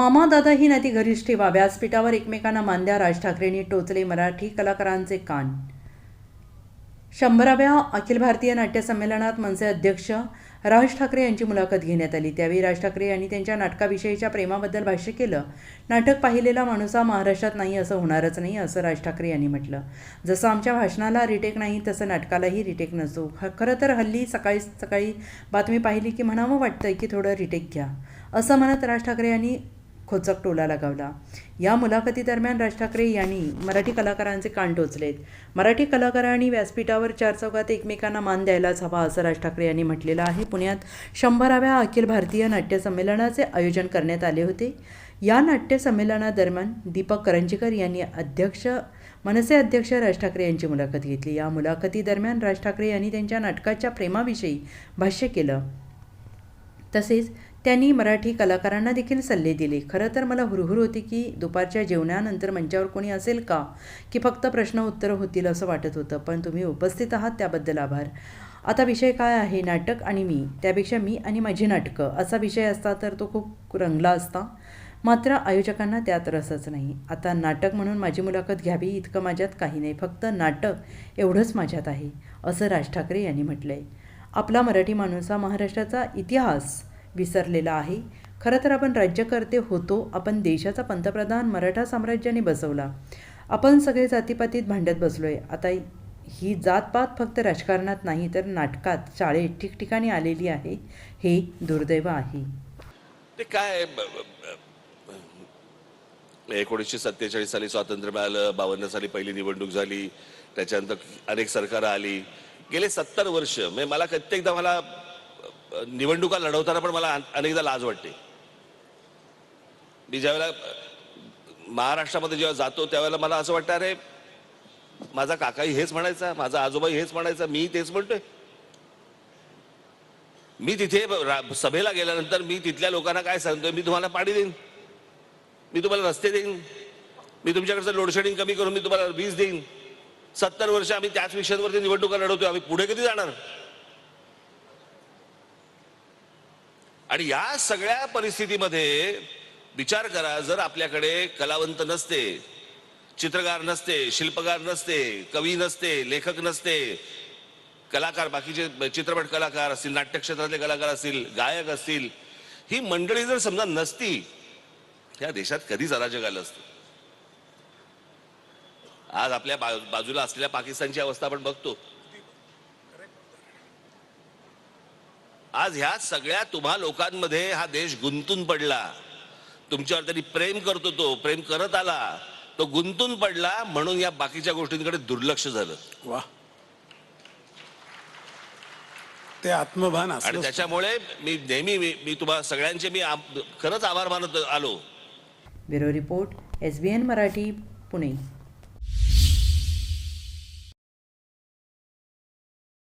मामा दादा ही नाती घरीच ठेवा व्यासपीठावर एकमेकांना मांद्या. राज ठाकरेंनी टोचले मराठी कलाकारांचे कान. शंभराव्या अखिल भारतीय नाट्य संमेलनात मनसे अध्यक्ष राज ठाकरे यांची मुलाखत घेण्यात आली. त्यावेळी राज ठाकरे यांनी त्यांच्या नाटकाविषयीच्या प्रेमाबद्दल भाष्य केलं. नाटक पाहिलेला माणूस हा महाराष्ट्रात नाही असं होणारच नाही असं राज ठाकरे यांनी म्हटलं. जसं आमच्या भाषणाला रिटेक नाही तसं नाटकालाही रिटेक नसतो खरं तर हल्ली सकाळी सकाळी बातमी पाहिली की म्हणावं वाटतं की थोडं रिटेक घ्या. असं म्हणत राज ठाकरे यांनी खोचक टोला लगावला. या मुलाखतीदरम्यान राज ठाकरे यांनी मराठी कलाकारांचे कान टोचलेत. मराठी कलाकारांनी व्यासपीठावर चार चौकात एकमेकांना मान द्यायलाच हवा असं राज ठाकरे यांनी म्हटलेलं आहे. पुण्यात शंभराव्या अखिल भारतीय नाट्य संमेलनाचे आयोजन करण्यात आले होते. या नाट्य संमेलनादरम्यान दीपक करंजीकर यांनी अध्यक्ष मनसे अध्यक्ष राज ठाकरे यांची मुलाखत घेतली. या मुलाखतीदरम्यान राज ठाकरे यांनी त्यांच्या नाटकाच्या प्रेमाविषयी भाष्य केलं. तसेच त्यांनी मराठी कलाकारांना देखील सल्ले दिले. खरं तर मला हुरहुर होती की दुपारच्या जेवणानंतर मंचावर कोणी असेल का? की फक्त प्रश्न उत्तरं होतील असं वाटत होतं पण तुम्ही उपस्थित आहात त्याबद्दल आभार. आता विषय काय आहे? नाटक आणि मी. त्यापेक्षा मी आणि माझी नाटकं. असा विषय असता तर तो खूप रंगला असता. मात्र आयोजकांना त्यात रसच नाही. आता नाटक म्हणून माझी मुलाखत घ्यावी इतकं माझ्यात काही नाही. फक्त नाटक एवढंच माझ्यात आहे असं राज ठाकरे यांनी म्हटलं आहे आपला मराठी माणूस हा महाराष्ट्राचा इतिहास. विसरलेला आहे. खरं तर आपण राज्यकर्ते होतो. आपण देशाचा पंतप्रधान मराठा साम्राज्याने बसवला. आपण सगळे जातीपातीत भांडत बसलो आहे आता ही जातपात फक्त राजकारणात नाही तर नाटकात शाळेत ठिकठिकाणी आलेली आहे. हे दुर्दैव आहे. ते काय एकोणीसशे सत्तेचाळीस साली स्वातंत्र्य मिळालं बावन्न साली पहिली निवडणूक झाली त्याच्यानंतर अनेक सरकारं आली. गेले सत्तर वर्ष म्हणजे मला प्रत्येकदा मला निवडणुका लढवताना पण मला अनेकदा लाज वाटते. मी ज्यावेळेला महाराष्ट्रामध्ये जेव्हा जातो त्यावेळेला मला असं वाटतं अरे माझा काकाही हेच म्हणायचा माझा आजोबाई हेच म्हणायचा मी तेच म्हणतोय. मी तिथे रा- सभेला गेल्यानंतर मी तिथल्या लोकांना काय सांगतोय मी तुम्हाला पाणी देईन. मी तुम्हाला रस्ते देईन. मी तुमच्याकडचं लोडशेडिंग कमी करून मी तुम्हाला वीज देईन. सत्तर वर्ष आम्ही त्याच विषयांवरती निवडणुका लढवतोय आम्ही पुढे कधी जाणार? आणि या सगळ्या परिस्थितीमध्ये विचार करा जर आपल्याकडे कलावंत नसते चित्रकार नसते शिल्पकार नसते कवी नसते लेखक नसते कलाकार बाकीचे चित्रपट कलाकार असतील नाट्य क्षेत्रातले कलाकार असतील गायक असतील ही मंडळी जर समजा नसती त्या देशात कधीच अराजक आलं असतं. आज आपल्या बाजूला असलेल्या पाकिस्तानची अवस्था आपण बघतो. आज ह्या सगळ्या तुम्हा लोकांमध्ये हा देश गुंतून पडला. तुमच्यावर त्यांनी प्रेम करतो तो प्रेम करत आला. तो गुंतून पडला म्हणून या बाकीच्या गोष्टींकडे दुर्लक्ष झालं. वा ते आत्मभान आणि त्याच्यामुळे मी नेहमी मी मी तुम्हा सगळ्यांचे मी खरंच आभार मानत आलो. Bureau report S B N Marathi Pune.